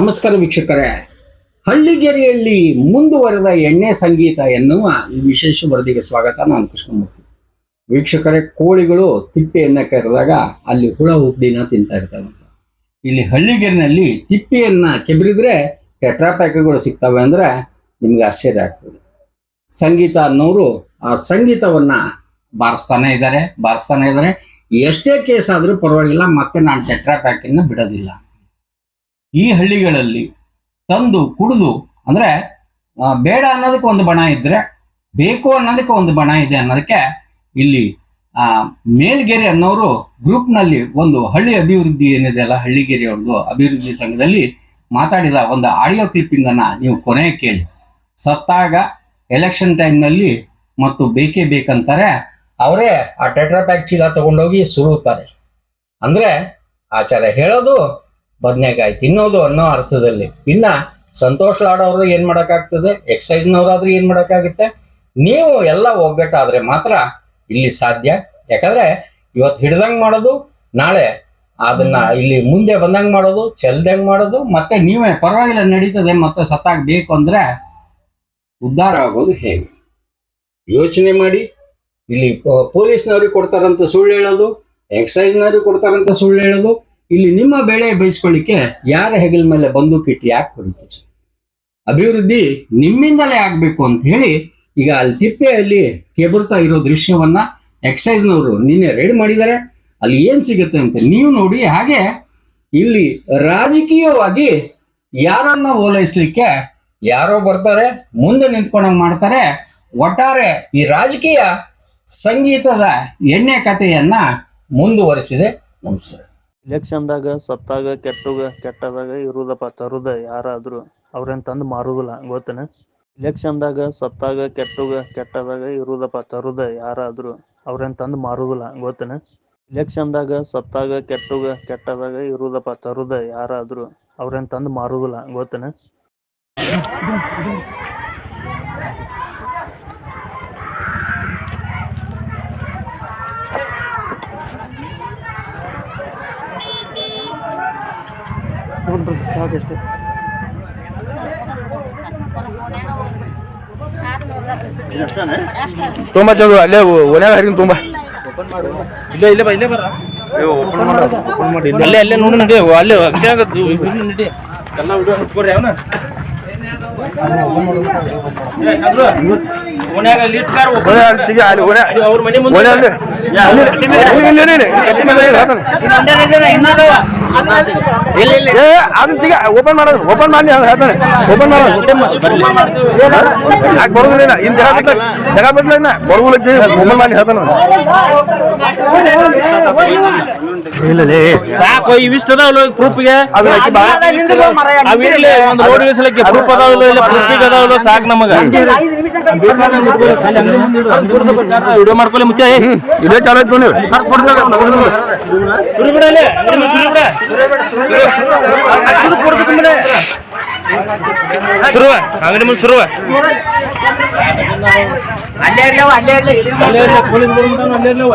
ನಮಸ್ಕಾರ ವೀಕ್ಷಕರೇ. ಹಳ್ಳಿಗೆರೆಯಲ್ಲಿ ಮುಂದುವರೆದ ಎಣ್ಣೆ ಸಂಗೀತ ಎನ್ನುವ ಈ ವಿಶೇಷ ವರದಿಗೆ ಸ್ವಾಗತ. ನಾನು ಕೃಷ್ಣಮೂರ್ತಿ. ವೀಕ್ಷಕರೇ, ಕೋಳಿಗಳು ತಿಪ್ಪೆಯನ್ನ ಕೆರೆದಾಗ ಅಲ್ಲಿ ಹುಳ ಹುಪ್ಡಿನ ತಿಂತಾ ಇರ್ತಾವಂತ ಇಲ್ಲಿ ಹಳ್ಳಿಗೆರೆನಲ್ಲಿ ತಿಪ್ಪೆಯನ್ನ ಕೆಬರಿದ್ರೆ ಟೆಟ್ರಾಪ್ಯಾಕ್ಗಳು ಸಿಗ್ತವೆ ಅಂದ್ರೆ ನಿಮ್ಗೆ ಆಶ್ಚರ್ಯ ಆಗ್ತದೆ. ಸಂಗೀತ ಅನ್ನೋರು ಆ ಸಂಗೀತವನ್ನ ಬಾರಿಸ್ತಾನೆ ಇದ್ದಾರೆ ಬಾರಿಸ್ತಾನೆ ಇದ್ದಾರೆ. ಎಷ್ಟೇ ಕೇಸ್ ಆದರೂ ಪರವಾಗಿಲ್ಲ, ಮತ್ತೆ ನಾನು ಟೆಟ್ರಾಪ್ಯಾಕನ್ನು ಬಿಡೋದಿಲ್ಲ. ಈ ಹಳ್ಳಿಗಳಲ್ಲಿ ತಂದು, ಕುಡಿದು, ಅಂದ್ರೆ ಬೇಡ ಅನ್ನೋದಕ್ಕೆ ಒಂದು ಬಣ ಇದ್ರೆ, ಬೇಕು ಅನ್ನೋದಕ್ಕೆ ಒಂದು ಬಣ ಇದೆ ಅನ್ನೋದಕ್ಕೆ ಇಲ್ಲಿ, ಆ, ಮೇಲ್ಗೆರೆ ಅನ್ನೋರು ಗ್ರೂಪ್ನಲ್ಲಿ ಒಂದು ಹಳ್ಳಿ ಅಭಿವೃದ್ಧಿ ಏನಿದೆ ಅಲ್ಲ ಹಳ್ಳಿಗೆರೆ ಅವ್ರದ್ದು ಅಭಿವೃದ್ಧಿ ಸಂಘದಲ್ಲಿ ಮಾತಾಡಿದ ಒಂದು ಆಡಿಯೋ ಕ್ಲಿಪ್ಪಿಂಗ್ ಅನ್ನ ನೀವು ಕೊನೆ ಕೇಳಿ. ಸತ್ತಾಗ ಎಲೆಕ್ಷನ್ ಟೈಮ್ನಲ್ಲಿ ಮತ್ತು ಬೇಕೇ ಬೇಕಂತಾರೆ, ಅವರೇ ಆ ಟೆಟ್ರಾ ಪ್ಯಾಕ್ ಚೀಲ ತಗೊಂಡೋಗಿ ಸುರುತ್ತಾರೆ. ಅಂದ್ರೆ ಆಚಾರ ಹೇಳೋದು ಬದನೆಕಾಯಿ ತಿನ್ನೋದು ಅನ್ನೋ ಅರ್ಥದಲ್ಲಿ. ಇನ್ನ ಸಂತೋಷ್ ಆಡೋರು ಏನ್ ಮಾಡಕ್ಕಾಗ್ತದೆ? ಎಕ್ಸೈಸ್ನವರಾದ್ರೂ ಏನ್ ಮಾಡಕ್ಕಾಗುತ್ತೆ? ನೀವು ಎಲ್ಲ ಒಗ್ಗಟ್ಟಾದ್ರೆ ಮಾತ್ರ ಇಲ್ಲಿ ಸಾಧ್ಯ. ಯಾಕಂದ್ರೆ ಇವತ್ತು ಹಿಡ್ದಂಗ್ ಮಾಡೋದು ನಾಳೆ ಅದನ್ನ ಇಲ್ಲಿ ಮುಂದೆ ಬಂದಂಗ್ ಮಾಡೋದು ಚೆಲ್ದಂಗ್ ಮಾಡೋದು ಮತ್ತೆ ನೀವೇ ಪರವಾಗಿಲ್ಲ ನಡೀತದೆ ಮತ್ತೆ ಸತ್ತಾಗ ಬೇಕು ಅಂದ್ರೆ ಉದ್ಧಾರ ಆಗೋದು ಹೇಗೆ? ಯೋಚನೆ ಮಾಡಿ. ಇಲ್ಲಿ ಪೊಲೀಸ್ನವ್ರಿಗೆ ಕೊಡ್ತಾರಂತ ಸುಳ್ಳು ಹೇಳೋದು ಎಕ್ಸೈಸ್ನವ್ರಿಗೆ ಕೊಡ್ತಾರಂತ ಸುಳ್ಳು ಹೇಳೋದು ಇಲ್ಲಿ ನಿಮ್ಮ ಬೆಳೆ ಬೇಯಿಸ್ಕೊಳ್ಳಿಕ್ಕೆ ಯಾರ ಹೆಗಲ ಮೇಲೆ ಬಂದೂಕಿಟ್ಟು ಯಾಕೆ ಹೊಡಿತೀರಿ? ಅಭಿವೃದ್ಧಿ ನಿಮ್ಮಿಂದಲೇ ಆಗ್ಬೇಕು ಅಂತ ಹೇಳಿ ಈಗ ಅಲ್ಲಿ ತಿಪ್ಪೆಯಲ್ಲಿ ಕೆಬರ್ತಾ ಇರೋ ದೃಶ್ಯವನ್ನ ಎಕ್ಸೈಸ್ನವರು ನಿನ್ನೆ ರೆಡಿ ಮಾಡಿದ್ದಾರೆ. ಅಲ್ಲಿ ಏನ್ ಸಿಗುತ್ತೆ ಅಂತ ನೀವು ನೋಡಿ. ಹಾಗೆ ಇಲ್ಲಿ ರಾಜಕೀಯವಾಗಿ ಯಾರನ್ನ ಓಲೈಸ್ಲಿಕ್ಕೆ ಯಾರೋ ಬರ್ತಾರೆ, ಮುಂದೆ ನಿಂತ್ಕೊಂಡಂಗ್ ಮಾಡ್ತಾರೆ. ಒಟ್ಟಾರೆ ಈ ರಾಜಕೀಯ ಸಂಗೀತದ ಎಣ್ಣೆ ಕಥೆಯನ್ನ ಮುಂದುವರಿಸಿದೆ. ನಮಸ್ಕಾರ. ಇಲೆಕ್ಷನ್ದಾಗ ಸತ್ತಾಗ, ಕೆಟ್ಟಗ, ಕೆಟ್ಟದಾಗ ಇರುದಪ್ಪ ತರುದ ಯಾರಾದ್ರು ಅವ್ರೇನ್ ತಂದು ಮಾರುದಿಲ್ಲ, ಗೊತ್ತೇನ? ಇಲೆಕ್ಷನ್ದಾಗ ಸತ್ತಾಗ, ಕೆಟ್ಟಗ, ಕೆಟ್ಟದಾಗ ಇರುದಪ್ಪ ತರುದ ಯಾರಾದ್ರು ಅವ್ರೇನ್ ತಂದು ಮಾರುದಿಲ್ಲ, ಗೊತ್ತೇನ? ಇಲೆಕ್ಷನ್ದಾಗ ಸತ್ತಾಗ, ಕೆಟ್ಟಗ, ಕೆಟ್ಟದಾಗ ಇರುದಪ್ಪ ತರುದ ಯಾರಾದ್ರು ಅವ್ರೇನ್ ತಂದು ಮಾರುದಿಲ್ಲ, ಗೊತ್ತೇನ? ಅಷ್ಟೇ ತುಂಬ ಚಂದ ಅಲ್ಲೇ ಒನ್ಯಾಗ ಹರಿನ ತುಂಬ. ಇಲ್ಲೇ ಇಲ್ಲೇ ಬಾ ಇಲ್ಲೇ ಬರ ಅಲ್ಲೇ ಅಲ್ಲೇ ನೋಡಿ ನಡಿ. ಅಲ್ಲೇ ಅಕ್ಷಯ ನಡಿ. ಎಲ್ಲ ವಿಡಿಯೋ ಹಚ್ಕೊಡ್ರಿ ಅವನ. ಅದನ್ನ ತೆಗಿ, ಓಪನ್ ಮಾಡೋದು ಓಪನ್ ಮಾಡಿ ಹೇಳ್ತಾನೆ ಓಪನ್ ಮಾಡೋದು ಯಾಕೆ ಬರೋದಿಲ್ಲ ಇನ್ನು ಜಾಗ ಬಿಡ್ಲ ಜಾಗ ಬರೋದಿಲ್ಲ ಓಪನ್ ಮಾಡಿ ಹೇಳ್ತಾನೆ ಇಲ್ಲ. ಸಾಕು ಇವಿಷ್ಟು ಅದಾವಲ್ಲ ಪ್ರೂಫ್ಗೆ ಒಂದು ರೋಡ್ ಇಳಿಸ್ಲಿಕ್ಕೆ ಪ್ರೂಫ್ ಅದಾವಲ್ಲ ಇಲ್ಲ ಅದಾವಲ್ಲ ಸಾಕು ನಮಗ. ವಿಡಿಯೋ ಮಾಡ್ಕೊಳ್ಳಿ ಮುಚ್ಚ. ಏ. ಇದೇ ಚಾಲು ನೀವು ಅಲ್ಲಿ, ಅಂಗಡಿ ಮುಂದೆ ಶುರುವ ಅಲ್ಲೇ ಇರ್ಲವ ಅಲ್ಲೇ ಇರ್ಲಿ. ಅಲ್ಲೇ ಇರ್ಲಿ, ಪೊಲೀಸ್ ಬರ್ಬಿಟ್ಟಾನ, ಅಲ್ಲೇ ಇರ್ಲವ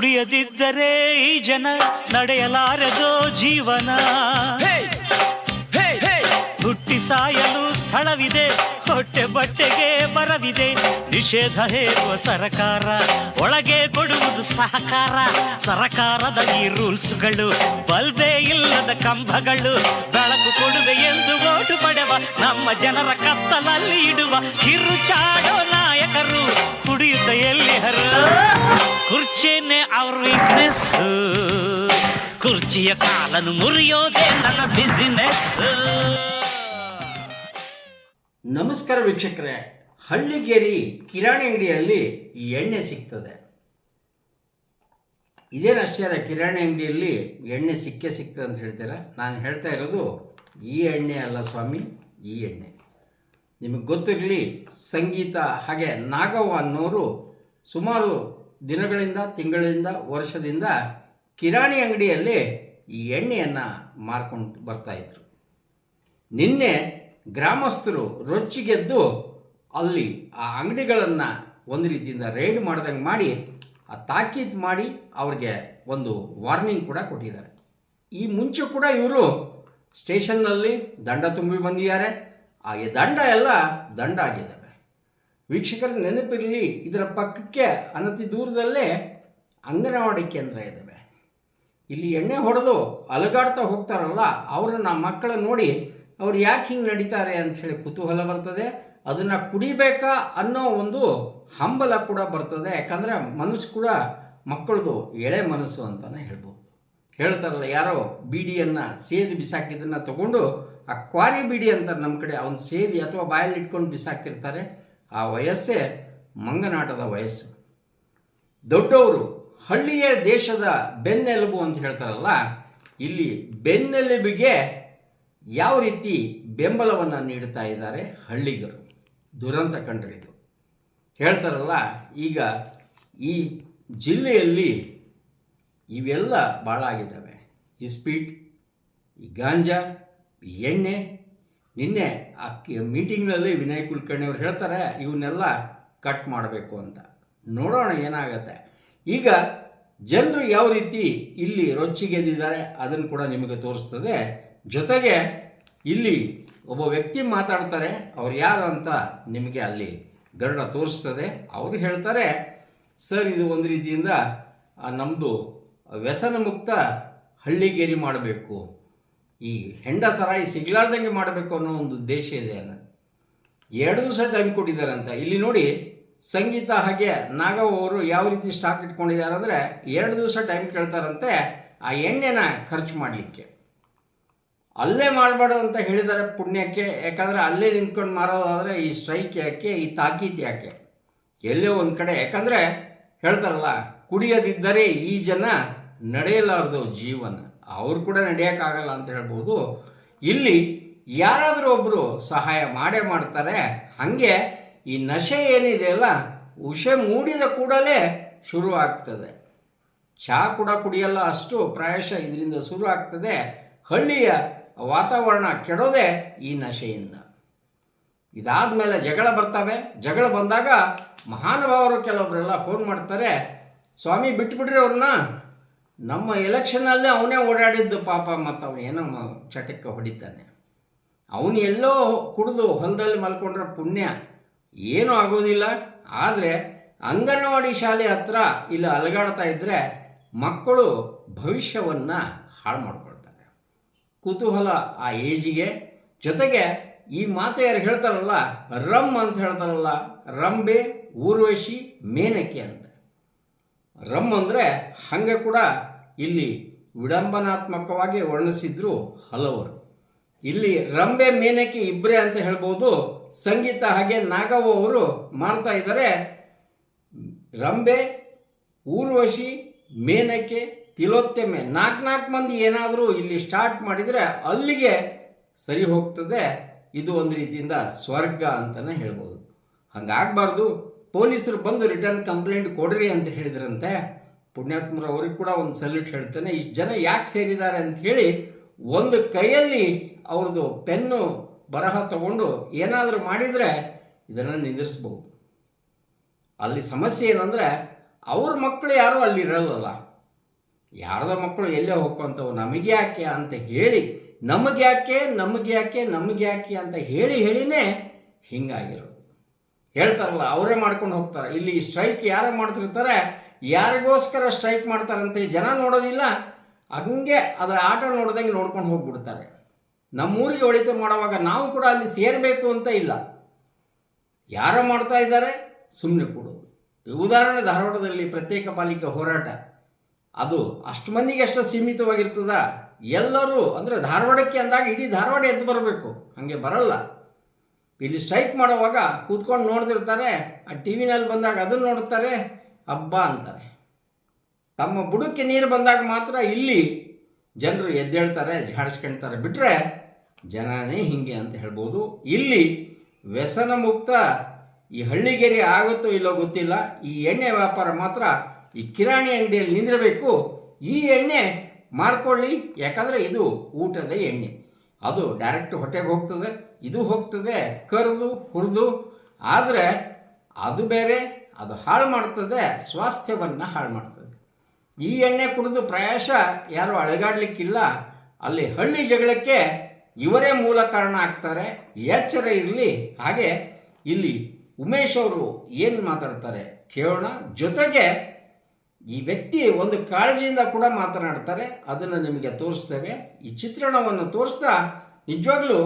ಕುಡಿಯದಿದ್ದರೆ ಈ ಜನ ನಡೆಯಲಾರದೋ ಜೀವನ. ಹುಟ್ಟಿ ಸಾಯಲು ಸ್ಥಳವಿದೆ ಹೊಟ್ಟೆ ಬಟ್ಟೆಗೆ ಬರವಿದೆ. ನಿಷೇಧ ಹೇರುವ ಸರಕಾರ ಒಳಗೆ ಕೊಡುವುದು ಸಹಕಾರ. ಸರಕಾರದ ಈ ರೂಲ್ಸ್ಗಳು ಬಲ್ಬೆ ಇಲ್ಲದ ಕಂಬಗಳು. ಬೆಳಕು ಕೊಡುವೆ ಎಂದು ಓಟು ಪಡೆವ ನಮ್ಮ ಜನರ ಕತ್ತಲಲ್ಲಿ ಇಡುವ ಕಿರುಚಾಡೋ ನಾಯಕರು. ಕುಡಿಯುತ್ತ ಎಲ್ಲಿ ಹರ? ಕುರ್ಚಿನೇ ಅವ್ರ ವೀಕ್ನೆಸ್ ಕುರ್ಚಿಯ ಕಾಲನ್ನು ಮುರಿಯೋದೇ ನನ್ನ ಬಿಸಿನೆಸ್ ನಮಸ್ಕಾರ ವೀಕ್ಷಕರೇ. ಹಳ್ಳಿಗೇರಿ ಕಿರಾಣಿ ಅಂಗಡಿಯಲ್ಲಿ ಎಣ್ಣೆ ಸಿಗ್ತದೆ. ಇದೇನು ಆಶ್ಚರ್ಯ ಕಿರಾಣಿ ಅಂಗಡಿಯಲ್ಲಿ ಎಣ್ಣೆ ಸಿಕ್ಕೇ ಸಿಗ್ತದೆ ಅಂತ ಹೇಳ್ತೀರಾ? ನಾನು ಹೇಳ್ತಾ ಇರೋದು, ಈ ಎಣ್ಣೆ ಅಲ್ಲ ಸ್ವಾಮಿ, ಈ ಎಣ್ಣೆ. ನಿಮಗೆ ಗೊತ್ತಿರಲಿ, ಸಂಗೀತ ಹಾಗೆ ನಾಗವ್ವ ಅನ್ನೋರು ಸುಮಾರು ದಿನಗಳಿಂದ, ತಿಂಗಳಿಂದ, ವರ್ಷದಿಂದ ಕಿರಾಣಿ ಅಂಗಡಿಯಲ್ಲಿ ಈ ಎಣ್ಣೆಯನ್ನು ಮಾರ್ಕೊಂಡು ಬರ್ತಾಯಿದ್ರು ನಿನ್ನೆ ಗ್ರಾಮಸ್ಥರು ರೊಚ್ಚಿಗೆದ್ದು ಅಲ್ಲಿ ಆ ಅಂಗಡಿಗಳನ್ನು ಒಂದು ರೀತಿಯಿಂದ ರೈಡ್ ಮಾಡ್ದಂಗೆ ಮಾಡಿ, ಆ ತಾಕೀತು ಮಾಡಿ ಅವ್ರಿಗೆ ಒಂದು ವಾರ್ನಿಂಗ್ ಕೂಡ ಕೊಟ್ಟಿದ್ದಾರೆ. ಈ ಮುಂಚೆ ಕೂಡ ಇವರು ಸ್ಟೇಷನ್ನಲ್ಲಿ ದಂಡ ತುಂಬಿ ಬಂದಿದ್ದಾರೆ. ಆ ದಂಡ ಎಲ್ಲ ದಂಡ ಆಗಿದ್ದಾವೆ. ವೀಕ್ಷಕರ ನೆನಪಿರಲಿ, ಇದರ ಪಕ್ಕಕ್ಕೆ ಅನತಿ ದೂರದಲ್ಲೇ ಅಂಗನವಾಡಿ ಕೇಂದ್ರ ಇದ್ದಾವೆ. ಇಲ್ಲಿ ಎಣ್ಣೆ ಹೊಡೆದು ಅಲುಗಾಡ್ತಾ ಹೋಗ್ತಾರಲ್ಲ, ಅವರನ್ನ ಮಕ್ಕಳ ನೋಡಿ ಅವ್ರು ಯಾಕೆ ಹಿಂಗೆ ನಡೀತಾರೆ ಹೇಳಿ ಕುತೂಹಲ ಬರ್ತದೆ. ಅದನ್ನು ಕುಡಿಬೇಕಾ ಅನ್ನೋ ಒಂದು ಹಂಬಲ ಕೂಡ ಬರ್ತದೆ. ಯಾಕಂದರೆ ಮನಸ್ಸು ಕೂಡ ಮಕ್ಕಳದು ಎಳೆ ಮನಸ್ಸು ಅಂತಲೇ ಹೇಳ್ಬೋದು. ಹೇಳ್ತಾರಲ್ಲ, ಯಾರೋ ಬೀಡಿಯನ್ನು ಸೇದಿ ಬಿಸಾಕಿದ್ದನ್ನು ತಗೊಂಡು ಆ ಕ್ವಾರಿ ಬಿಡಿ ಅಂತಾರೆ ನಮ್ಮ ಕಡೆ ಅವನು ಸೇದಿ ಅಥವಾ ಬಾಯಲ್ಲಿ ಇಟ್ಕೊಂಡು ಬಿಸಾಕ್ತಿರ್ತಾರೆ, ಆ ವಯಸ್ಸೇ ಮಂಗನಾಟದ ವಯಸ್ಸು. ದೊಡ್ಡವರು ಹಳ್ಳಿಯ ದೇಶದ ಬೆನ್ನೆಲುಬು ಅಂತ ಹೇಳ್ತಾರಲ್ಲ, ಇಲ್ಲಿ ಬೆನ್ನೆಲುಬಿಗೆ ಯಾವ ರೀತಿ ಬೆಂಬಲವನ್ನು ನೀಡ್ತಾ ಇದ್ದಾರೆ ಹಳ್ಳಿಗರು. ದುರಂತ ಕಂಡ್ರೆ ಇದು. ಹೇಳ್ತಾರಲ್ಲ, ಈಗ ಈ ಜಿಲ್ಲೆಯಲ್ಲಿ ಇವೆಲ್ಲ ಭಾಳ ಆಗಿದ್ದಾವೆ ಇಸ್ಪೀಟ್ ಈ ಗಾಂಜಾ ಈ ಎಣ್ಣೆ, ನಿನ್ನೆ ಆ ಮೀಟಿಂಗ್ನಲ್ಲಿ ವಿನಯ್ ಕುಲಕರ್ಣಿ ಅವರು ಹೇಳ್ತಾರೆ, ಇವನ್ನೆಲ್ಲ ಕಟ್ ಮಾಡಬೇಕು ಅಂತ. ನೋಡೋಣ ಏನಾಗತ್ತೆ. ಈಗ ಜನರು ಯಾವ ರೀತಿ ಇಲ್ಲಿ ರೊಚ್ಚಿಗೆದ್ದಿದ್ದಾರೆ ಅದನ್ನು ಕೂಡ ನಿಮಗೆ ತೋರಿಸ್ತದೆ. ಜೊತೆಗೆ ಇಲ್ಲಿ ಒಬ್ಬ ವ್ಯಕ್ತಿ ಮಾತಾಡ್ತಾರೆ, ಅವ್ರು ಯಾರು ಅಂತ ನಿಮಗೆ ಅಲ್ಲಿ ಗರುಡ ತೋರಿಸ್ತದೆ. ಅವರು ಹೇಳ್ತಾರೆ, ಸರ್, ಇದು ಒಂದು ರೀತಿಯಿಂದ ನಮ್ಮದು ವ್ಯಸನ ಮುಕ್ತ ಹಳ್ಳಿಗೇರಿ ಮಾಡಬೇಕು. ಈ ಹೆಂಡ ಸರಾಯಿ ಸಿಗ್ಲಾರ್ದಂಗೆ ಮಾಡಬೇಕು ಅನ್ನೋ ಒಂದು ಉದ್ದೇಶ ಇದೆ ಅಲ್ಲ ಎರಡು ದಿವಸ ಟೈಮ್ ಅಂತ ಇಲ್ಲಿ ನೋಡಿ, ಸಂಗೀತ ಹಾಗೆ ನಾಗವ್ ಅವರು ಯಾವ ರೀತಿ ಸ್ಟಾಕ್ ಇಟ್ಕೊಂಡಿದ್ದಾರೆ ಅಂದರೆ, ಎರಡು ದಿವಸ ಟೈಮ್ ಕೇಳ್ತಾರಂತೆ ಆ ಎಣ್ಣೆನ ಖರ್ಚು ಮಾಡಲಿಕ್ಕೆ. ಅಲ್ಲೇ ಮಾಡಬಾರ್ದು ಅಂತ ಹೇಳಿದ್ದಾರೆ ಪುಣ್ಯಕ್ಕೆ. ಯಾಕಂದರೆ ಅಲ್ಲೇ ನಿಂತ್ಕೊಂಡು ಮಾರೋದಾದರೆ ಈ ಸ್ಟ್ರೈಕ್ ಯಾಕೆ, ಈ ತಾಕೀತ್ ಯಾಕೆ? ಎಲ್ಲೇ ಒಂದು ಕಡೆ. ಯಾಕಂದರೆ ಹೇಳ್ತಾರಲ್ಲ, ಕುಡಿಯದಿದ್ದರೆ ಈ ಜನ ನಡೆಯಲಾರದು ಜೀವನ. ಅವ್ರು ಕೂಡ ನಡೆಯೋಕ್ಕಾಗಲ್ಲ ಅಂತ ಹೇಳ್ಬೋದು. ಇಲ್ಲಿ ಯಾರಾದರೂ ಒಬ್ಬರು ಸಹಾಯ ಮಾಡೇ ಮಾಡ್ತಾರೆ, ಹಾಗೆ ಈ ನಶೆ ಏನಿದೆಯಲ್ಲ ಉಷೆ ಮೂಡಿದ ಕೂಡಲೇ ಶುರು ಆಗ್ತದೆ. ಚಹಾ ಕೂಡ ಕುಡಿಯಲ್ಲ ಅಷ್ಟು ಪ್ರಾಯಶಃ ಇದರಿಂದ ಶುರು ಆಗ್ತದೆ. ಹಳ್ಳಿಯ ವಾತಾವರಣ ಕೆಡೋದೆ ಈ ನಶೆಯಿಂದ. ಇದಾದ ಮೇಲೆ ಜಗಳ ಬರ್ತವೆ. ಜಗಳ ಬಂದಾಗ ಮಹಾನುಭಾವರು ಕೆಲವೊಬ್ಬರೆಲ್ಲ ಫೋನ್ ಮಾಡ್ತಾರೆ, ಸ್ವಾಮಿ, ಬಿಟ್ಬಿಡ್ರಿ ಅವ್ರನ್ನ. ನಮ್ಮ ಎಲೆಕ್ಷನಲ್ಲೇ ಅವನೇ ಓಡಾಡಿದ್ದು ಪಾಪ ಮತ್ತು ಅವನು ಏನೋ ಚಟಕ್ಕೆ ಹೊಡಿತಾನೆ. ಅವನು ಎಲ್ಲೋ ಕುಡಿದು ಹೊಲದಲ್ಲಿ ಮಲ್ಕೊಂಡ್ರೆ ಪುಣ್ಯ. ಏನೂ ಆಗೋದಿಲ್ಲ. ಆದರೆ ಅಂಗನವಾಡಿ ಶಾಲೆ ಹತ್ರ ಇಲ್ಲಿ ಅಲಗಾಡ್ತಾ ಇದ್ದರೆ ಮಕ್ಕಳು ಭವಿಷ್ಯವನ್ನು ಹಾಳು ಮಾಡ್ಕೊಳ್ತಾರೆ. ಕುತೂಹಲ ಆ ಏಜಿಗೆ ಜೊತೆಗೆ ಈ ಮಾತು ಯಾರು ಹೇಳ್ತಾರಲ್ಲ ರಮ್ ಅಂತ ಹೇಳ್ತಾರಲ್ಲ, ರಂಬೆ, ಊರ್ವಶಿ, ಮೇನಕೆ ಅಂತ. ರಮ್ ಅಂದರೆ ಹಾಗೆ ಕೂಡ ಇಲ್ಲಿ ವಿಡಂಬನಾತ್ಮಕವಾಗಿ ವರ್ಣಿಸಿದ್ರು ಹಲವರು. ಇಲ್ಲಿ ರಂಬೆ ಮೇನಕೆ ಇಬ್ಬರೇ ಅಂತ ಹೇಳ್ಬೋದು. ಸಂಗೀತ ಹಾಗೆ ನಾಗವ್ವ ಅವರು ಮಾಡ್ತಾ ಇದ್ದಾರೆ. ರಂಬೆ, ಊರ್ವಶಿ, ಮೇನಕೆ ತಿಲೋತ್ತಮೆ ನಾಲ್ಕು ನಾಲ್ಕು ಮಂದಿ ಏನಾದರೂ ಇಲ್ಲಿ ಸ್ಟಾರ್ಟ್ ಮಾಡಿದರೆ ಅಲ್ಲಿಗೆ ಸರಿ ಹೋಗ್ತದೆ. ಇದು ಒಂದು ರೀತಿಯಿಂದ ಸ್ವರ್ಗ ಅಂತಲೇ ಹೇಳ್ಬೋದು. ಹಂಗಾಗಬಾರ್ದು. ಪೊಲೀಸರು ಬಂದು ರಿಟರ್ನ್ ಕಂಪ್ಲೇಂಟ್ ಕೊಡ್ರಿ ಅಂತ ಹೇಳಿದ್ರಂತೆ. ಅವ್ರಿಗೆ ಕೂಡ ಒಂದು ಸಲ್ಯೂಟ್ ಹೇಳ್ತೇನೆ. ಇಷ್ಟು ಜನ ಯಾಕೆ ಸೇರಿದ್ದಾರೆ ಅಂತ ಹೇಳಿ ಒಂದು ಕೈಯಲ್ಲಿ ಅವ್ರದ್ದು ಪೆನ್ನು, ಬರಹ ತಗೊಂಡು ಏನಾದರೂ ಮಾಡಿದರೆ ಇದನ್ನು ನಿಂದಿರಿಸ್ಬೋದು ಅಲ್ಲಿ ಸಮಸ್ಯೆ ಏನಂದರೆ ಅವ್ರ ಮಕ್ಕಳು ಯಾರೂ ಅಲ್ಲಿ ಇರಲ್ಲಲ್ಲ. ಯಾರ್ದೋ ಮಕ್ಕಳು ಎಲ್ಲೇ ಹೋಗ್ಕೊಂತವು. ನಮಗೆ ಯಾಕೆ ಅಂತ ಹೇಳಿ, ನಮಗೆ ಯಾಕೆ ನಮಗೆ ಯಾಕೆ ನಮಗೆ ಯಾಕೆ ಅಂತ ಹೇಳಿ ಹೇಳಿನೇ ಹಿಂಗಾಗಿರೋದು. ಹೇಳ್ತಾರಲ್ಲ, ಅವರೇ ಮಾಡ್ಕೊಂಡು ಹೋಗ್ತಾರೆ. ಇಲ್ಲಿ ಸ್ಟ್ರೈಕ್ ಯಾರು ಮಾಡ್ತಿರ್ತಾರೆ ಯಾರಿಗೋಸ್ಕರ ಸ್ಟ್ರೈಕ್ ಮಾಡ್ತಾರಂತೆ ಜನ ನೋಡೋದಿಲ್ಲ, ಹಂಗೆ ಅದು ಆಟ ನೋಡ್ದಂಗೆ ನೋಡ್ಕೊಂಡು ಹೋಗ್ಬಿಡ್ತಾರೆ. ನಮ್ಮೂರಿಗೆ ಒಳಿತು ಮಾಡುವಾಗ ನಾವು ಕೂಡ ಅಲ್ಲಿ ಸೇರಬೇಕು ಅಂತ ಇಲ್ಲ. ಯಾರು ಮಾಡ್ತಾ ಇದ್ದಾರೆ ಸುಮ್ಮನೆ ಕೊಡೋದು ಉದಾಹರಣೆ ಧಾರವಾಡದಲ್ಲಿ ಪ್ರತ್ಯೇಕ ಪಾಲಿಕೆ ಹೋರಾಟ. ಅದು ಅಷ್ಟು ಮಂದಿಗೆ ಅಷ್ಟು ಸೀಮಿತವಾಗಿರ್ತದ. ಎಲ್ಲರೂ ಅಂದರೆ ಧಾರವಾಡಕ್ಕೆ ಅಂದಾಗ ಇಡೀ ಧಾರವಾಡ ಎದ್ದು ಬರಬೇಕು. ಹಾಗೆ ಬರಲ್ಲ. ಇಲ್ಲಿ ಸ್ಟ್ರೈಕ್ ಮಾಡುವಾಗ ಕೂತ್ಕೊಂಡು ನೋಡ್ತಿರ್ತಾರೆ, ಆ ಟಿ ವಿನಲ್ಲಿ ಬಂದಾಗ ಅದನ್ನು ನೋಡ್ತಾರೆ ಹಬ್ಬ ಅಂತಾರೆ. ತಮ್ಮ ಬುಡಕ್ಕೆ ನೀರು ಬಂದಾಗ ಮಾತ್ರ ಇಲ್ಲಿ ಜನರು ಎದ್ದೇಳ್ತಾರೆ ಝಾಡಿಸ್ಕೊಳ್ತಾರೆ ಬಿಟ್ಟರೆ ಜನನೇ ಹಿಂಗೆ ಅಂತ ಹೇಳ್ಬೋದು. ಇಲ್ಲಿ ವ್ಯಸನ ಮುಕ್ತ ಈ ಹಳ್ಳಿಗೆರೆ ಆಗುತ್ತೋ ಇಲ್ಲೋ ಗೊತ್ತಿಲ್ಲ. ಈ ಎಣ್ಣೆ ವ್ಯಾಪಾರ ಮಾತ್ರ ಈ ಕಿರಾಣಿ ಅಂಗಡಿಯಲ್ಲಿ ನಿಂದಿರಬೇಕು. ಈ ಎಣ್ಣೆ ಮಾರ್ಕೊಳ್ಳಿ, ಯಾಕಂದರೆ ಇದು ಊಟದ ಎಣ್ಣೆ. ಅದು ಡೈರೆಕ್ಟ್ ಹೊಟ್ಟೆಗೆ ಹೋಗ್ತದೆ, ಇದು ಹೋಗ್ತದೆ, ಕರೆದು, ಹುರಿದು. ಆದರೆ ಅದು ಬೇರೆ ಅದು ಹಾಳು ಮಾಡ್ತದೆ, ಸ್ವಾಸ್ಥ್ಯವನ್ನು ಹಾಳು ಮಾಡ್ತದೆ. ಈ ಎಣ್ಣೆ ಕುಡಿದು ಪ್ರಾಯಶಃ ಯಾರು ಅಳಗಾಡ್ಲಿಕ್ಕಿಲ್ಲ. ಅಲ್ಲಿ ಹಳ್ಳಿ ಜಗಳಕ್ಕೆ ಇವರೇ ಮೂಲ ಕಾರಣ ಆಗ್ತಾರೆ. ಎಚ್ಚರ ಇರಲಿ. ಹಾಗೆ ಇಲ್ಲಿ ಉಮೇಶ್ ಅವರು ಏನು ಮಾತಾಡ್ತಾರೆ ಕೇಳೋಣ. ಜೊತೆಗೆ ಈ ವ್ಯಕ್ತಿ ಒಂದು ಕಾಳಜಿಯಿಂದ ಕೂಡ ಮಾತನಾಡ್ತಾರೆ. ಅದನ್ನು ನಿಮಗೆ ತೋರಿಸ್ತೇವೆ. ಈ ಚಿತ್ರಣವನ್ನು ತೋರಿಸ್ತಾ ನಿಜವಾಗ್ಲೂ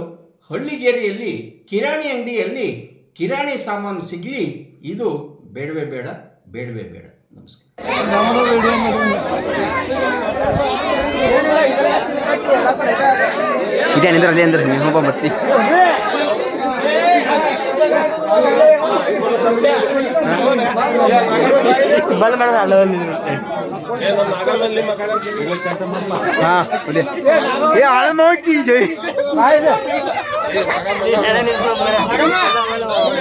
ಹಳ್ಳಿಗೇರಿಯಲ್ಲಿ ಕಿರಾಣಿ ಅಂಗಡಿಯಲ್ಲಿ ಕಿರಾಣಿ ಸಾಮಾನು ಸಿಗಲಿ. ಇದು ಬೇಡವೇ ಬೇಡ ಬೇಡವೇ ಬೇಡ. ನಮಸ್ಕಾರ. ಇದೆ ನಿಂದ್ರಲ್ಲಿ ಅಂದ್ರೆ ನೀವು ಹೋಗ್ಬ ಬರ್ತಿ. ಬಂದ್ ಮಾಡ ಹಾ ಅದೇ ಏ ಆಳ ಮಾಡ್ತಿ ಜೈ.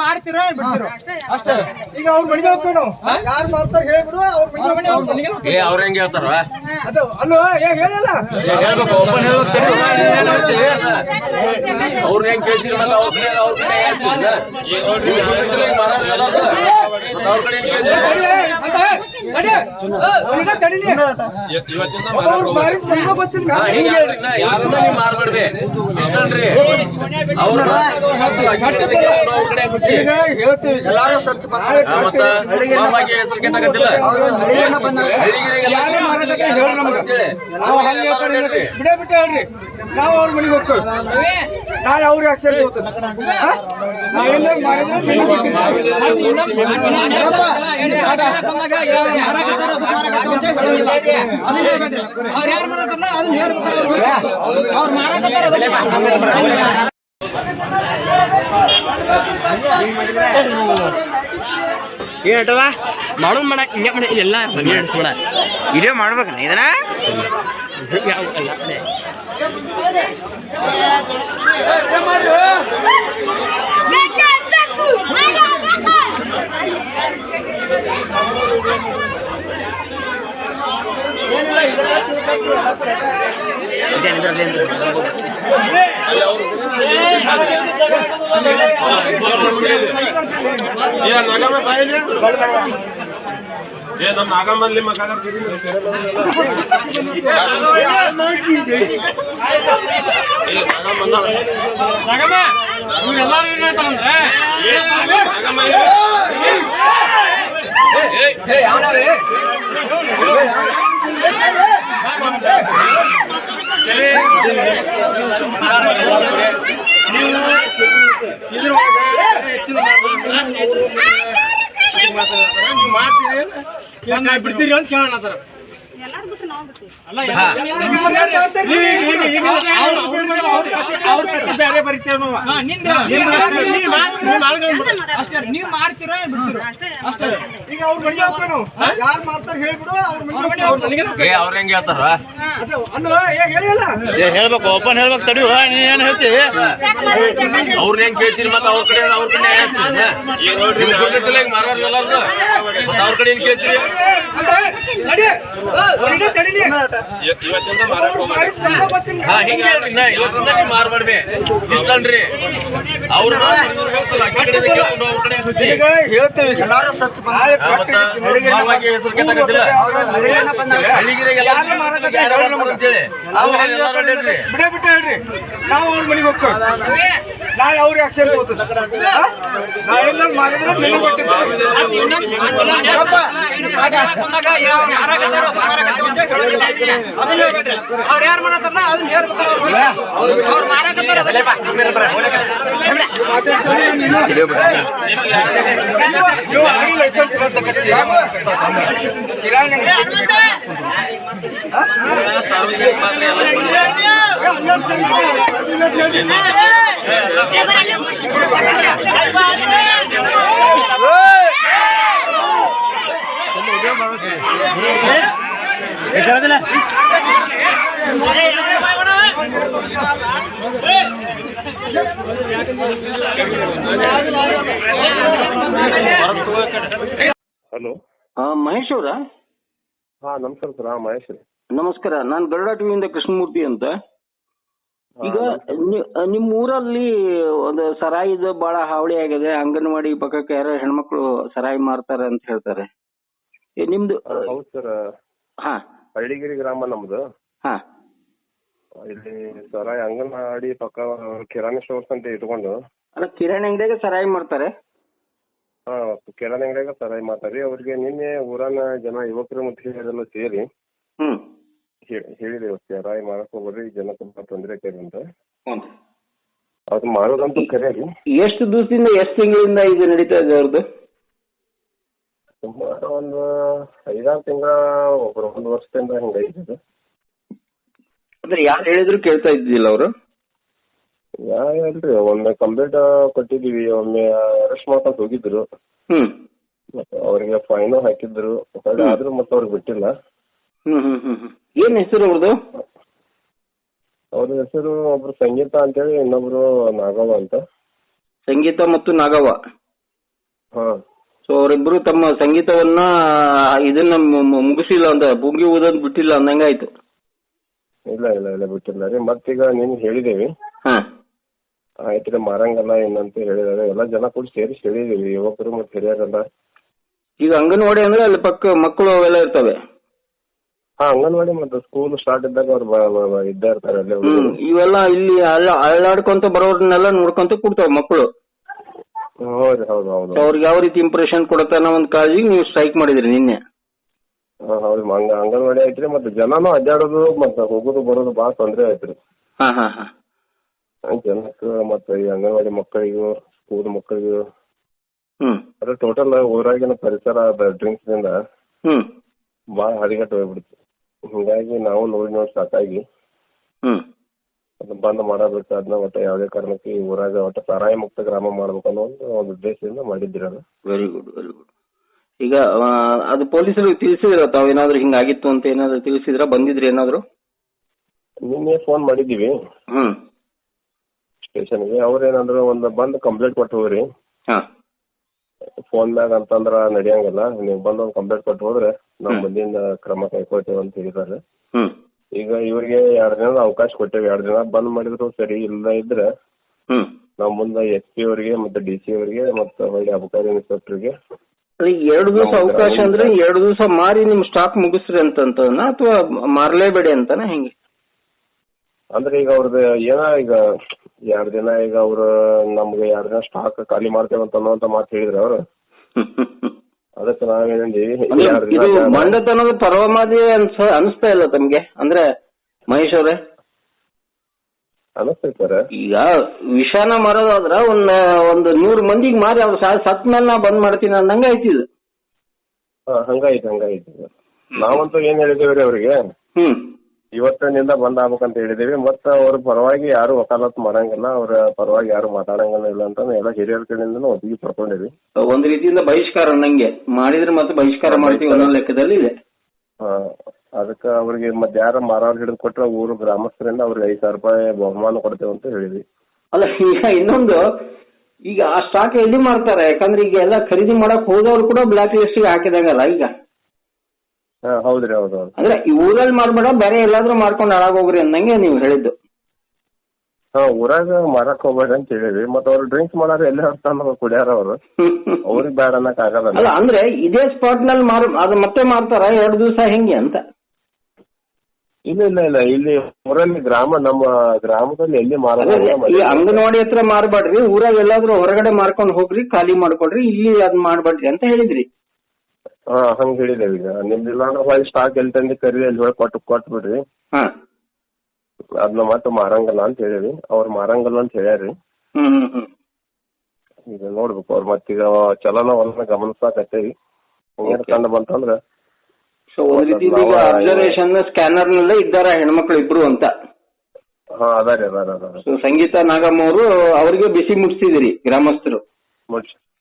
ಬಿಡ್ತಿರೋ ಅಷ್ಟೇ ಈಗ ಅವ್ರ ಮನೆಗೆ ಹೋಗ್ಕೊಂಡು ಯಾರು ಮಾಡ್ತಾರ ಹೇಳ್ಬಿಡು ಅವ್ರ ಮನೆಗೆ ಹೋಗ್ಕೊಂಡು ಏ ಅವ್ರ ಹೆಂಗೆ ಹೇಳ್ತಾರ ಅದು ಅಲ್ಲೋ ಹೇಳಲ್ಲ ಅವ್ರ ಹೆಂಗ್. ಅವ್ರು ಮಾರ್ಬೇಡ್ರಿ ಇಷ್ಟನ್ರಿ ಅವ್ರ ಹೇಳ್ತೀವಿ ಮತ್ತ ಮಾಮಾಗೆ ಹೆಸರು ಕೆಟ್ಟಾಗತ್ತಿಲ್ಲ ಹೇಳ್ರಿ. ನಾವು ಅವ್ರ ಮನೆಗೆ ಹೋಗ್ತೇವೆ. ನಾಳೆ ಅವ್ರಿಗೆ ಆಕ್ಷನ್ ಮಾರಿದ್ರೆ ನಿಮಗೆ ಗೊತ್ತಿಲ್ಲ. ಅವ್ರು ಯಾರು ಮಾರಾಕತ್ತಾರ ಅದನ್ನ ಹೇಳ್ಬೇಕಾರ ಅವ್ರು ಮಾರಾಕತ್ತಾರ ಅದನ್ನ ಏನಟವ ಮಾಡೋದ್ ಮಾಡಕ್ ಹಿಂಗೆ ಮಾಡಿ ಎಲ್ಲ ಬನ್ನಿ ನಡೆಸ್ಬೇಡ ಇದೇ ಮಾಡ್ಬೇಕಲ್ಲ ಇದನ್ನ? ಇದೇನಿದ್ರಲ್ಲಿ ಅಂದ್ರೆ ಏ ನಾಗಮ್ಮ ಬಾಯಿಲಿ ಏ ನಮ್ಮ ನಾಗಮ್ಮಲ್ಲಿ ಮಗ ಬಿಡ್ತೀರಿ ಅಂತ ಕೇಳೋಣ ಅದರ ಅವ್ರ ಕತೆ ಬೇರೆ ಹೆಂಗೆ ಹೇಳ್ಬೇಕು ಓಪನ್ ಹೇಳ್ಬೇಕು ತಡಿ ನೀ ಏನ್ ಹೇಳ್ತಿ ಅವ್ರನ್ನ ಹೆಂಗ್ ಮತ್ತೆ ಅವ್ರ ಕಡೆ ಅವ್ರ ಕಡೆ ಅವ್ರ ಕಡೆ ಏನ್ ಕೇಳ್ತೀರಿ ಇವತ್ತಿಂದ ಮಾರಾಟ. ಹಾ ಹಿಂಗೆ ಇವತ್ತಿಂದ ನೀವ್ ಅವ್ರ ಹೇಳ್ತೇವೆ. ಮಾಮಾಗೆ ಹೆಸರು ಕೆಟ್ಟಾಗತ್ತಿಲ್ಲ ಹಳ್ಳಿಗಿರಿಗೆಲ್ಲ. ಅಂತೇಳಿ. ಬಿಟ್ಟೆ ಹೇಳ್ರಿ. ನಾವು ಅವ್ರ ಮನೆಗೆ ಹೋಗ್ತೇವೆ ನಾಳೆ ಅವ್ರಿಗೆ ಆಕ್ಷನ್ ತಗೋತದೆ ಹಾ? ನಾಳೆಯಿಂದ ಮಾಡಿದ್ರೆ ಬಿಟ್ಟಿದ್ದು. ಅವ್ರು ಯಾರು ಅದನ್ನ ಅವ್ರು ಲೈಸೆನ್ಸ್. ಹಲೋ. ಮಹೇಶ್ ಅವರ? ಹಾ ನಮಸ್ಕಾರ ಸರ್. ಹಾ ಮಹೇಶ್ ರೀ. ನಮಸ್ಕಾರ. ನಾನು ಗರುಡ ಟಿವಿಯಿಂದ ಕೃಷ್ಣಮೂರ್ತಿ ಅಂತ. ಈಗ ನಿಮ್ ನಿಮ್ಮ ಊರಲ್ಲಿ ಒಂದು ಸರಾಯಿದ ಬಹಳ ಹಾವಳಿ ಆಗಿದೆ ಅಂಗನವಾಡಿ ಪಕ್ಕಕ್ಕೆ ಯಾರೋ ಹೆಣ್ಮಕ್ಳು ಸರಾಯಿ ಮಾರ್ತಾರೆ ಅಂತ ಹೇಳ್ತಾರೆ. ಏ, ನಿಮ್ದು ಹೌದು ಸರ್. ಹಾ. ಹಳ್ಳಿಗಿರಿ ಗ್ರಾಮ ನಮ್ದು. ಹಾ. ಇಲ್ಲಿ ಸರಾಯಿ ಅಂಗನವಾಡಿ ಪಕ್ಕ ಕಿರಾಣಿ ಸ್ಟೋರ್ಸ್ ಅಂತ ಇಟ್ಕೊಂಡು ಅಲ್ಲ ಕಿರಾಣಿ ಅಂಗಡಿಯಾಗ ಸರಾಯಿ ಮಾಡ್ತಾರೆ ಹಾ ಕಿರಾಣಿ ಅಂಗಡಿಯಾಗ ಸರಾಯಿ ಮಾಡ್ತಾರೆ ಅವ್ರಿಗೆ ನಿನ್ನೆ ಊರನ ಜನ ಯುವಕರು ಮತ್ತು ಹಿರಿಯರೆಲ್ಲ ಸೇರಿ ಹ್ಮ್. ಹೇ- ಹೇಳಿದೇವು ರಾಯ್ ಮಾಡಕ್ ಹೋಗ್ರಿ ಜನ ತುಂಬಾ ತೊಂದರೆ ಆಕೈತಿ ಅಂತ. ಅದು ಮಾಡೋದಂತೂ ಕರೆ ರೀ ಎಷ್ಟು ದಿವಸದಿಂದ ಎಷ್ಟು ತಿಂಗಳಿಂದ ಇದು ನಡೀತಾ ಇದೆ ಅವ್ರದ್ದು ಸುಮಾರು ಒಂದು ಐದಾರು ತಿಂಗಳ ಒಬ್ರು ಒಂದು ವರ್ಷದಿಂದ ಹಿಂಗೈತಿ ಇದು. ಅಂದ್ರೆ ಯಾರು ಹೇಳಿದ್ರು ಕೇಳ್ತಾ ಇದ್ದಿಲ್ಲ ಅವರು? ಯಾ ಇಲ್ರಿ ಒಮ್ಮೆ ಕಂಪ್ಲೇಂಟ್ ಕೊಟ್ಟಿದೀವಿ ಒಮ್ಮೆ ಅರೆಸ್ಟ್ ಮಾಡ್ಕೊಂಡ್ ಹೋಗಿದ್ರು. ಹ್ಮ್. ಮತ್ತೆ ಅವರಿಗೆ ಫೈನು ಹಾಕಿದ್ರು. ಆದ್ರೂ ಮತ್ತೆ ಅವ್ರಿಗೆ ಬಿಟ್ಟಿಲ್ಲ. ಏನ್ ಹೆಸರು ಅವ್ರದ್ದು ಅವ್ರ ಹೆಸರು ಒಬ್ರು ಸಂಗೀತ ಅಂತೇಳಿ ಇನ್ನೊಬ್ರು ನಾಗವ ಅಂತ. ಸಂಗೀತ ಮತ್ತು ನಾಗವ ಹಾ. ಸೊ ಅವರಿಬ್ರು ತಮ್ಮ ಸಂಗೀತವನ್ನ ಇದನ್ನ ಮುಗಿಸಿಲ್ಲ ಅಂತ ಬುಂಗಿ ಊದನ್ ಬಿಟ್ಟಿಲ್ಲ ಅಂದಂಗಾಯ್ತು ಇಲ್ಲ ಇಲ್ಲ ಇಲ್ಲ ಬಿಟ್ಟಿಲ್ಲ ರೀ. ಮತ್ತೀಗ ನೀನ್ ಹೇಳಿದೇವಿ ಆಯ್ತು ರೀ ಮಾರಂಗಲ್ಲ ಏನಂತ ಹೇಳಿದಾರೆ ಎಲ್ಲ ಜನ ಕೂಡ ಸೇರಿಸಿ ಹೇಳಿದೀವಿ ಯುವಕರು ಮತ್ತೆ ಹಿರಿಯರೆಲ್ಲ. ಈಗ ಅಂಗನವಾಡಿ ಅಂದ್ರೆ ಅಲ್ಲಿ ಪಕ್ಕ ಮಕ್ಕಳು ಅವೆಲ್ಲ ಇರ್ತವೆ. ಹಾ ಅಂಗನವಾಡಿ ಮತ್ತೆ ಸ್ಕೂಲ್ ಸ್ಟಾರ್ಟ್ ಇದ್ದಾಗ ಅವ್ರು ಇದ್ದೇ ಇರ್ತಾರೆ ಅಲ್ಲೇ ಹ್ಮ್ ಇವೆಲ್ಲ ಇಲ್ಲಿ ಅಲ್ಲ ಅಳ್ಳಾಡ್ಕೊಂತ ಬರೋರ್ನೆಲ್ಲ ನೋಡ್ಕೊಂತ ಕೂಡ್ತಾವ ಮಕ್ಕಳು ಹೌದು ಹೌದು ಹೌದು ಅವ್ರಿಗೆ ಯಾವ ರೀತಿ ಇಂಪ್ರೆಷನ್ ಕೊಡುತ್ತೆ ಅನ್ನೋ ಒಂದು ಕಾಳಜಿ ನೀವು ಸ್ಟ್ರೈಕ್ ಮಾಡಿದ್ರಿ ನಿನ್ನೆ. ಹಾ, ಹೌದು ಹಂಗ ಅಂಗನವಾಡಿ ಐತ್ರಿ ಮತ್ತೆ ಜನನು ಅಡ್ಡಾಡೋದು ಮತ್ತೆ ಹೋಗೋದು ಬರೋದು ಬಹಳ ತೊಂದ್ರೆ ಐತ್ರಿ ಹಾ ಹಾ ಹಾ. ಜನಕ್ಕೆ ಮತ್ತೆ ಈ ಅಂಗನವಾಡಿ ಮಕ್ಕಳಿಗೂ ಸ್ಕೂಲ್ ಮಕ್ಕಳಿಗೂ. ಹ್ಮ್. ಅದ್ರ ಟೋಟಲ್ ಊರಾಗಿನ ಪರಿಸರ ಡ್ರಿಂಕ್ಸ್ನಿಂದ ಹ್ಮ್. ಭಾಳ ಹರಿಗಟ್ಟ ಹೋಗ್ಬಿಡ್ತು. ಹಿಂಗಾಗಿ ನಾವು ನೋಡಿ ನೋಡಿ ಸಾಕಾಗಿ ಹ್ಮ್. ಅದನ್ನ ಬಂದ್ ಮಾಡಬೇಕು ಅದನ್ನ ಒಟ್ಟ ಯಾವುದೇ ಕಾರಣಕ್ಕೆ ಈ ಊರಾಗ ಒಟ್ಟ ಸಾರಾಯ ಮುಕ್ತ ಗ್ರಾಮ ಮಾಡ್ಬೇಕು ಅನ್ನೋ ಒಂದು ಒಂದು ಉದ್ದೇಶದಿಂದ ಮಾಡಿದ್ರಿ ಅದು. ವೆರಿ ಗುಡ್ ವೆರಿ ಗುಡ್ ಈಗ ಆ, ಅದು ಪೊಲೀಸರಿಗೆ ತಿಳಿಸಿದ್ರ ಏನಾದ್ರು ಹಿಂಗಾಗಿತ್ತು ಅಂತ ಏನಾದ್ರು ತಿಳಿಸಿದ್ರ? ಬಂದಿದ್ರಿ ಏನಾದ್ರು? ನಿನ್ನೆ ಫೋನ್ ಮಾಡಿದ್ದೀವಿ. ಹ್ಮ್. ಸ್ಟೇಷನ್ಗೆ ಅವ್ರೇನಂದ್ರು ಒಂದು ಬಂದು ಕಂಪ್ಲೇಂಟ್ ಕೊಟ್ಟು ಹೋಗ್ರಿ. ಹಾ. ಫೋನ್ ಮ್ಯಾಗ ಅಂತಂದ್ರ ನಡೆಯಂಗಿಲ್ಲ. ನೀವು ಬಂದು ಒಂದು ಕಂಪ್ಲೇಂಟ್ ಕೊಟ್ಟು ಹೋದ್ರೆ ನಾವು. ಮುಂದಿನ ಕ್ರಮ ಕೈಗೊಳ್ತೇವೆ ಅಂತ ಹೇಳಿದ್ದಾರೆ. ಹ್ಮ್. ಈಗ ಇವರಿಗೆ ಎರಡ್ ದಿನದ ಅವಕಾಶ ಕೊಟ್ಟೇವೆ. ಎರಡ್ ದಿನ ಬಂದ್ ಮಾಡಿದ್ರು ಸರಿ ಇಲ್ಲ ಇದ್ರೆ ಹ್ಮ್. ನಾವು ಮುಂದೆ ಎಸ್ ಪಿ ಅವರಿಗೆ ಮತ್ತೆ ಡಿ ಸಿ ಅವರಿಗೆ ಮತ್ತೆ ಹೊಳ್ಳಿ ಅಬಕಾರಿ ಇನ್ಸ್ಪೆಕ್ಟರ್ಗೆ ಎರಡು ದಿವಸ ಅವಕಾಶ ಅಂದ್ರೆ ಎರಡು ದಿವಸ ಮಾರಿ ನಿಮ್ ಸ್ಟಾಕ್ ಮುಗಿಸ್ರಿ ಅಂತಂತನ ಅಥವಾ ಮಾರ್ಲೇಬೇಡಿ ಅಂತಾನೆ ಹೆಂಗೆ? ಅಂದ್ರೆ ಈಗ ಅವ್ರದ್ದು ಏನ ಈಗ ಎರಡು ದಿನ ಈಗ ಅವ್ರ ನಮ್ಗೆ ಎರಡು ದಿನ ಸ್ಟಾಕ್ ಖಾಲಿ ಮಾಡ್ತೇವೆ ಅಂತ ಅನ್ನೋಂತ ಮಾತು ಹೇಳಿದ್ರು ಅವ್ರು. ಅದಕ್ಕೆ ನಾವೇನಂದಿವಿ ಇದು ಮಂಡತನದ ಪರಮಾದಿ ಅನ್ಸ ಅನಿಸ್ತಾ ಇಲ್ಲ ತಮ್ಗೆ? ಅಂದ್ರೆ ಮಹೇಶ್ ಅವ್ರೆ ಅನಿಸ್ತೈತೆ ಸರ್ ಈಗ ವಿಷಾನ ಮಾರೋದಾದ್ರ ಒಂದ್ ಒಂದು ನೂರು ಮಂದಿಗೆ ಮಾರಿ ಅವ್ರು ಸತ್ ಮೇಲೆ ನಾ ಬಂದ್ ಮಾಡ್ತೀನಿ ಅಂದಂಗ ಐತಿ ಹಂಗಾಯ್ತು ಹಂಗಾಯ್ತು. ಸರ್ ನಾವಂತೂ ಏನ್ ಹೇಳಿದೇವ್ರಿ ರೀ ಅವ್ರಿಗೆ? ಹ್ಮ್. ಇವತ್ತಿನಿಂದ ಬಂದ್ ಆಗ್ಬೇಕಂತ ಹೇಳಿದೀವಿ. ಮತ್ತೆ ಅವ್ರ ಪರವಾಗಿ ಯಾರು ವಕಾಲತ್ ಮಾಡಂಗಿಲ್ಲ. ಅವ್ರ ಪರವಾಗಿ ಯಾರು ಮಾತಾಡಂಗಿಲ್ಲ ಇಲ್ಲ ಅಂತ ಎಲ್ಲ ಹಿರಿಯರ ಕಡೆಯಿಂದ ಒಪ್ಪಿಗೆ ಪಡ್ಕೊಂಡಿವಿ ಒಂದ್ ರೀತಿಯಿಂದ ಬಹಿಷ್ಕಾರ ಅನ್ನಂಗೆ. ಮಾಡಿದ್ರೆ ಮತ್ತೆ ಬಹಿಷ್ಕಾರ ಮಾಡ್ತೀವಿ ಅನ್ನೋ ಲೆಕ್ಕದಲ್ಲಿ ಇದೆ. ಅದಕ್ಕ ಅವ್ರಿಗೆ ಮತ್ತೆ ಯಾರ ಮಾರಾಟ ಹಿಡಿದು ಕೊಟ್ರೆ ಊರು ಗ್ರಾಮಸ್ಥರಿಂದ ಅವ್ರಿಗೆ ಐದು ಸಾವಿರ ರೂಪಾಯಿ ಬಹುಮಾನ ಕೊಡ್ತೇವೆ ಅಂತ ಹೇಳಿದ್ವಿ. ಅಲ್ಲ ಈಗ ಇನ್ನೊಂದು ಈಗ ಆ ಸ್ಟಾಕ್ ಎಲ್ಲಿ ಮಾಡ್ತಾರೆ ಯಾಕಂದ್ರೆ ಈಗ ಎಲ್ಲ ಖರೀದಿ ಮಾಡಕ್ ಹೋದವ್ರು ಕೂಡ ಬ್ಲಾಕ್ ಲಿಸ್ಟ್ ಹಾಕಿದಂಗಲ್ಲ ಈಗ. ಹೌದ್ರಿ ಹೌದು ಅಂದ್ರೆ ಈ ಊರಲ್ಲಿ ಮಾಡ್ಬೇಡ ಬೇರೆ ಎಲ್ಲಾದ್ರೂ ಮಾಡ್ಕೊಂಡು ಹಾಳಾಗೋಗ್ರಿ ಅಂದಂಗೆ ನೀವು ಹೇಳಿದ್ದು. ಹಾ ಊರಾಗ ಮಾರಕ್ ಹೋಗ್ಬೇಡ ಅಂತ ಹೇಳಿದ್ವಿ. ಮತ್ತ ಅವ್ರು ಡ್ರಿಂಕ್ಸ್ ಮಾಡೋರು ಎಲ್ಲ ಹರ್ತಾನ ಕುಡಿಯಾರ ಅವರು. ಅವ್ರಿಗೆ ಬೇಡ ಅನ್ನಕ್ ಅಲ್ಲ ಆಗಲ್ಲ ಅಂದ್ರೆ ಇದೇ ಸ್ಪಾಟ್ನಲ್ಲಿ ಮಾರ್ ಅದು ಮತ್ತೆ ಮಾಡ್ತಾರ? ಎರಡು ದಿವಸ ಹೆಂಗೆ ಅಂತ? ಇಲ್ಲ ಇಲ್ಲ ಇಲ್ಲ. ಇಲ್ಲಿ ಊರಲ್ಲಿ ಗ್ರಾಮ ನಮ್ಮ ಗ್ರಾಮದಲ್ಲಿ ಎಲ್ಲಿ ಈ ಅಂಗನವಾಡಿ ಹತ್ರ ಮಾರ್ಬೇಡ್ರಿ. ಊರಾಗ ಎಲ್ಲಾದ್ರೂ ಹೊರಗಡೆ ಮಾರ್ಕೊಂಡು ಹೋಗ್ರಿ ಖಾಲಿ ಮಾಡ್ಕೊಡ್ರಿ ಇಲ್ಲಿ ಅದ್ ಮಾಡ್ಬೇಡ್ರಿ ಅಂತ ಹೇಳಿದ್ರಿ. ಹಾ ಹಂಗ ಹೇಳಿದೇವ್ ಈಗ. ನಿಮ್ದಿಲ್ಲ ಅಂದ್ರೆ ಸ್ಟಾಕ್ ಎಲ್ಲಿ ತಂದು ಕರಿ ಅಲ್ಲಿ ಹೋಗಿ ಕೊಟ್ಟು ಕೊಟ್ಟು ಬಿಡ್ರಿ ಹಾ. ಅದನ್ನ ಮತ್ತೆ ಮಾರಂಗಲ್ಲ ಅಂತ ಹೇಳಿವಿ ಅವ್ರ ಮಾರಂಗಲ್ಲ ಅಂತ ಹೇಳ್ಯಾರಿ. ಹ್ಮ್ ಹ್ಮ್ ಹ್ಮ್. ಈಗ ನೋಡ್ಬೇಕು ಅವ್ರ ಮತ್ತೀಗ ಚಲನ ವಲನ ಗಮನಿಸಾಕತ್ತೇವಿ ಏನ್ ಕಂಡ ಬಂತಂದ್ರ? ಸೊ ಒಂದ್ ರೀತಿ ಈಗ ಅಬ್ಸರ್ವೇಷನ್ ಸ್ಕ್ಯಾನರ್ ನಲ್ಲೇ ಇದ್ದಾರ ಹೆಣ್ಮಕ್ಳು ಇಬ್ರು ಅಂತ. ಹಾ ಅದಾರಿ ಅದಾರ ಅದಾರ ಸೊ ಸಂಗೀತ ನಾಗಮ್ಮ ಅವರು ಅವ್ರಿಗೆ ಬಿಸಿ ಮುಟ್ಸಿದಿರಿ ಗ್ರಾಮಸ್ಥರು.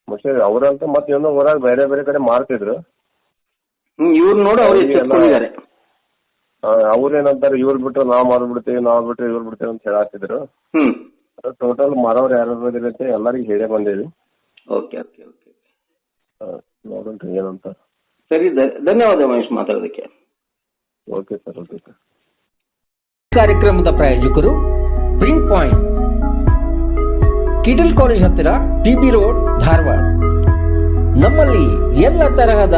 ಮುಡ್ಸಿರಿ ಅವ್ರಂತ ಮತ್ತೆ ಏನೋ ಊರಾಗ ಬೇರೆ ಬೇರೆ ಕಡೆ ಮಾರ್ತಿದ್ರು. ಇವ್ರು ನೋಡಿ ಅವ್ರು ಎಚ್ಚೆತ್ಕೊಂಡಿದ್ದಾರೆ ಅವ್ರೇನಂತಾರೆ ಇವ್ರು ಬಿಟ್ಟು ನಾವ್ ಮಾರ್ಬಿಡ್ತೀವಿ ನಾವ್ ಬಿಟ್ರೆ ಇವ್ರು ಬಿಡ್ತೀವಿ ಅಂತ ಹೇಳಾಕಿದ್ರು ಹ್ಮ್. ಟೋಟಲ್ ಮಾರೋರು ಯಾರು ಅಂತ ಎಲ್ಲರಿಗೂ ಹೇಳೇ ಬಂದೇವಿ ಓಕೆ ಓಕೆ ಓಕೆ. ನೋಡೋಣ ಏನಂತ. ಸರಿ ಧನ್ಯವಾದ ಮಹೇಶ್ ಮಾತಾಡೋದಕ್ಕೆ. Okay sir okay sir. ಕಾರ್ಯಕ್ರಮದ ಪ್ರಾಯೋಜಕರು ಪ್ರಿಂಟ್ ಪಾಯಿಂಟ್ ಕಿಟಲ್ ಕಾಲೇಜ್ ಹತ್ತಿರ ಟಿಬಿ ರೋಡ್ ಧಾರವಾಡ. ನಮ್ಮಲ್ಲಿ ಎಲ್ಲ ತರಹದ